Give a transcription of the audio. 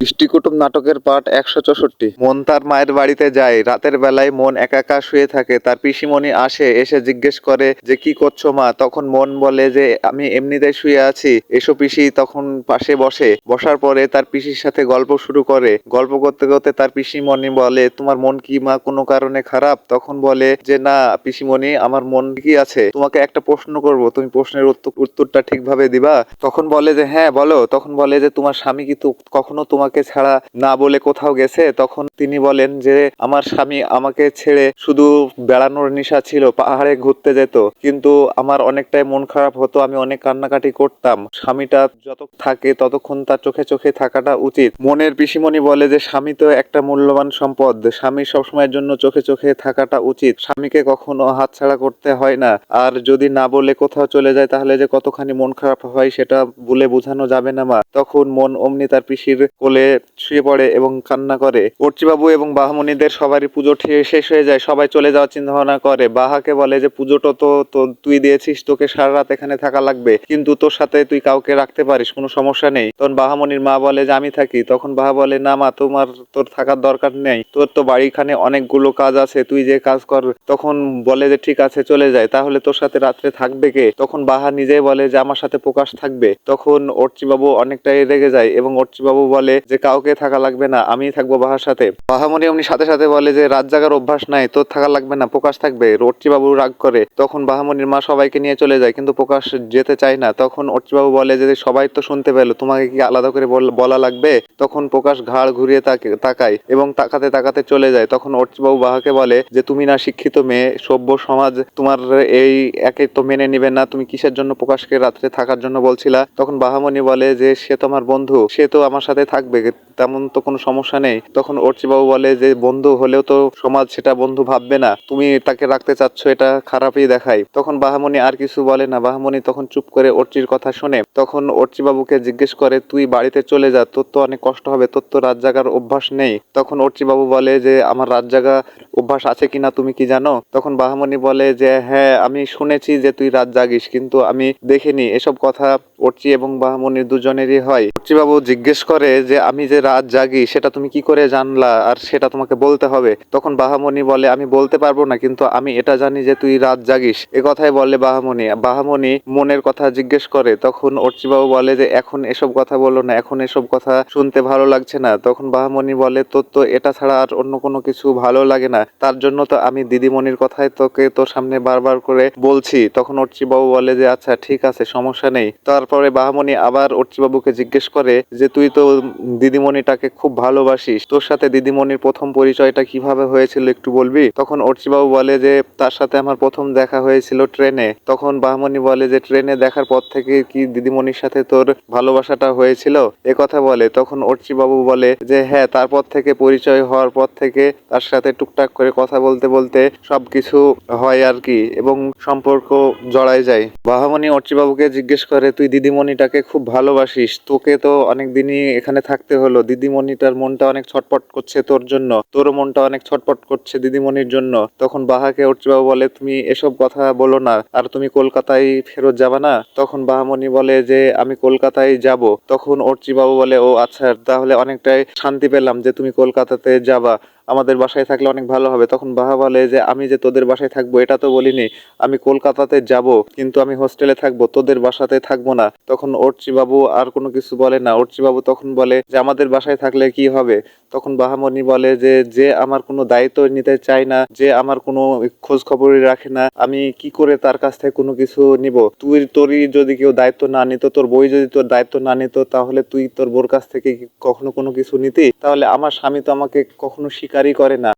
দৃষ্টিকুটুম নাটকের পাঠ একশো চৌষট্টি। মন তার মায়ের বাড়িতে যায়, রাতের বেলায় মন একা একা শুয়ে থাকে, তার পিসিমণি আসে, এসে জিজ্ঞেস করে যে, কি করছ মা? তখন মন বলে যে, আমি এমনিতেই শুয়ে আছি, এসো পিসি, তখন পাশে বসে। বসার পরে তার পিসির সাথে গল্প শুরু করে। গল্প করতে করতে তার পিসিমণি বলে, তোমার মন কি মা কোনো কারণে খারাপ? তখন বলে যে, না, পিসিমণি, আমার মন কি আছে। তোমাকে একটা প্রশ্ন করব, তুমি প্রশ্নের উত্তর- উত্তরটা ঠিকভাবে দিবা? তখন বলে যে হ্যাঁ বলো। তখন বলে যে, তোমার স্বামী কি কখনো তোমাকে ছাড়া না বলে কোথাও গেছে, তখন তিনি বলেন যে, আমার স্বামী আমাকে ছেড়ে শুধু বেড়ানোর নেশা ছিল, পাহাড়ে ঘুরতে যেত। কিন্তু আমার অনেকটাই মন খারাপ হতো, আমি অনেক কান্নাকাটি করতাম। স্বামীটা যত থাকে ততক্ষণ তার চোখে চোখে থাকাটা উচিত। মনের পিসিমণি বলে যে, স্বামী তো একটা মূল্যবান সম্পদ। স্বামী সবসময়ের জন্য চোখে চোখে থাকাটা উচিত। স্বামীকে কখনো হাতছাড়া করতে হয় না। আর যদি না বলে কোথাও চলে যায়, তাহলে যে কতখানি মন খারাপ হয়, সেটা বলে বোঝানো যাবে না মা। তখন মন অমনি তার পিসির কোলে শুয়ে পড়ে এবং কান্না করে। বাবু এবং বাহামণিদের সবারই পুজো শেষ হয়ে যায়। সবাই চলে যাওয়ার চিন্তা ভাবনা করে। বাহাকে বলে যে, পুজোটা তো তো তুই দিয়েছিস, তোকে সারা রাত এখানে থাকা লাগবে। কিন্তু তোর সাথে তুই কাউকে রাখতে পারিস, কোনো সমস্যা নেই। তখন বাহামণির মা বলে যে, আমি থাকি। তখন বাহা বলে, না মা, তোমার তোর থাকার দরকার নেই। তোর তো বাড়িখানে অনেকগুলো কাজ আছে, তুই যে কাজ কর। তখন বলে যে, ঠিক আছে, চলে যায় তাহলে তোর সাথে রাত্রে থাকবে কে? তখন বাহা নিজেই বলে যে, আমার সাথে প্রকাশ থাকবে। তখন বাবু অনেকটাই রেগে যায় এবং বাবু বলে যে কাউকে থাকা লাগবে না, আমিই থাকব বাহার সাথে। বাহামণি অমনি সাথে সাথে বলে যে, রাত জাগার অভ্যাস নাই, তোর থাকা লাগবে না, প্রকাশ থাকবে। বাবু রাগ করে। তখন বাহামণির মা সবাইকে নিয়ে চলে যায়, কিন্তু প্রকাশ যেতে চায় না। তখন বাবু বলে যে, সবাই তো শুনতে পেল, তোমাকে কি আলাদা করে বল- লাগবে? তখন প্রকাশ ঘাড় ঘুরিয়ে তাকে, তাকায় এবং তাকাতে তাকাতে চলে যায়। তখন বাবু বাহাকে বলে যে, তুমি না শিক্ষিত মেয়ে, সভ্য সমাজ তোমার এই একে তো মেনে নিবে না। তুমি কিসের জন্য প্রকাশকে রাত্রে থাকার জন্য বলছিলা? তখন বাহামণি বলে যে, সে তো আমার বন্ধু? সে তো আমার সাথে থাকবে, তেমন তো কোনো সমস্যা নেই। তখন বাবু বলে যে, বন্ধু হলেও তো সমাজ সেটা বন্ধু ভাববে না। তুমি তাকে রাখতে চাচ্ছ, এটা খারাপই দেখায়। তখন বাহামণি আর কিছু বলে না। বাহামণি তখন চুপ করে অর্চির কথা শুনে। তখন বাবুকে জিজ্ঞেস করে, তুই বাড়িতে চলে যা, তোর তো অনেক কষ্ট হবে, তোর তো রাত জাগার অভ্যাস নেই। তখন বাবু বলে যে, আমার রাত জাগা অভ্যাস আছে কিনা তুমি কি জানো? তখন বাহামণি বলে যে হ্যাঁ আমি শুনেছি যে তুই রাত জাগিস, কিন্তু আমি দেখিনি। এসব কথা অর্চি এবং বাহামণির দুজনেরই হয়। বাবু জিজ্ঞেস করে যে, আমি যে রাত জাগি, সেটা তুমি কি করে জানলা? আর সেটা তোমাকে বলতে হবে। তখন বাহামণি বলে, আমি বলতে পারব না, কিন্তু আমি এটা জানি যে তুই রাত জাগিস। এ কথাই বলে বাহামণি। বাহামণি মনের কথা জিজ্ঞেস করে, তখন বাবু বলে যে, এখন এসব কথা বলো না, এখন এসব কথা শুনতে ভালো লাগছে না। তখন বাহামণি বলে তোর তো এটা ছাড়া আর অন্য কোনো কিছু ভালো লাগে না। তার জন্য তো আমি দিদিমণির কথাই তোকে তোর সামনে বারবার করে বলছি। তখন বাবু বলে যে আচ্ছা ঠিক আছে, সমস্যা নেই। তারপরে বাহামণি আবার বাবুকে জিজ্ঞেস করে যে, তুই তো দিদিমণিটাকে খুব ভালোবাসিস। তোর সাথে দিদিমণির প্রথম পরিচয়টা কীভাবে হয়েছিল একটু বলবি? তখন বাবু বলে যে, তার সাথে আমার প্রথম দেখা হয়েছিল ট্রেনে। তখন বাহামণি বলে যে, ট্রেনে দেখার পর থেকে কি দিদিমণির সাথে তোর ভালোবাসাটা হয়েছিল? এ কথা বলে। তখন বাবু বলে যে হ্যাঁ তারপর থেকে পরিচয় হওয়ার পর থেকে তার সাথে টুকটাক করে কথা বলতে বলতে সবকিছু হয় আর কি এবং সম্পর্ক জড়ায় যায়। বাহামণি বাবুকে জিজ্ঞেস করে, তুই দিদিমণিটাকে খুব ভালোবাসিস, তোকে তো অনেক দিনই এখানে থাকতে হলো। দিদিমণিটার মনটা অনেক ছটপট করছে তোর জন্য, তোরও মনটা অনেক ছটপট করছে দিদিমণির জন্য। তখন বাহাকে বাবু বলে, তুমি এসব কথা বলো না, আর তুমি কলকাতায় ফেরত যাবা না? তখন বাহামণি বলে যে, আমি কলকাতায় যাব। তখন বাবু বলে, ও আচ্ছা তাহলে অনেকটাই শান্তি পেলাম যে তুমি কলকাতাতে যাবা। আমাদের বাসায় থাকলে অনেক ভালো হবে। তখন বাহা বলে যে, আমি যে তোদের বাসায় থাকব, এটা তো বলিনি। আমি কলকাতাতে যাব, কিন্তু আমি হোস্টেলে থাকব, তোদের বাসাতে থাকব না। তখন অর্চি বাবু আর কোনো কিছু বলে না। অর্চি বাবু তখন বলে যে, আমাদের বাসায় থাকলে কি হবে? তখন বাহামনি বলে যে যে আমার কোনো দায়িত্ব নিতে চায় না, যে আমার কোনো খোঁজ খবরই রাখে না, আমি কি করে তার কাছ থেকে কোনো কিছু নিব? তুই, তোরই যদি কেউ দায়িত্ব না নিত, তোর বই যদি তোর দায়িত্ব না নিত, তাহলে তুই তোর বোর কাছ থেকে কখনো কোনো কিছু নিতি? তাহলে আমার স্বামী তো আমাকে কখনো শিকারই করে না।